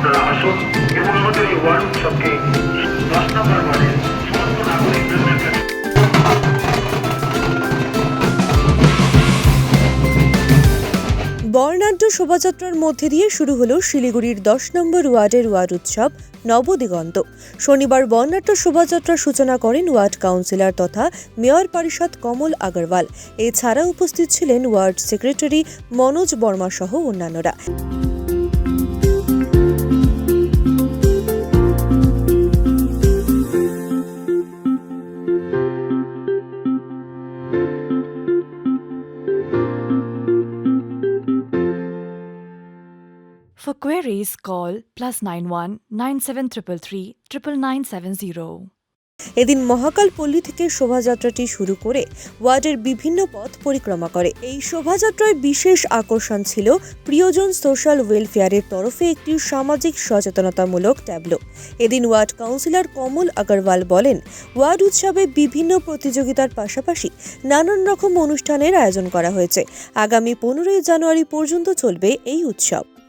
আপনারা আসুন এবং আমাদের এই বর্ণাঢ্য শোভাযাত্রার মধ্যে দিয়ে শুরু হলো শিলিগুড়ির দশ নম্বর ওয়ার্ডের ওয়ার্ড উৎসব, নবদিগন্ত। শনিবার বর্ণাঢ্য শোভাযাত্রার সূচনা করেন ওয়ার্ড কাউন্সিলর তথা মেয়র পরিষদ কমল আগরওয়াল। এছাড়া উপস্থিত ছিলেন ওয়ার্ড সেক্রেটারি মনোজ বর্মা সহ অন্যান্যরা। For queries, call plus 91 97333 99970. এদিন মহাকাল পল্লী থেকে শোভাযাত্রাটি শুরু করে ওয়ার্ডের বিভিন্ন পথ পরিক্রমা করে। এই শোভাযাত্রায় বিশেষ আকর্ষণ ছিল প্রিয়জন সোশ্যাল ওয়েলফেয়ারের তরফে একটি সামাজিক সচেতনতামূলক ট্যাবলো। এদিন ওয়ার্ড কাউন্সিলর কমল আগরওয়াল বলেন ওয়ার্ড উৎসবে বিভিন্ন প্রতিযোগিতার পাশাপাশি নানান রকম অনুষ্ঠানের আয়োজন করা হয়েছে। আগামী পনেরোই জানুয়ারি পর্যন্ত চলবে এই উৎসব।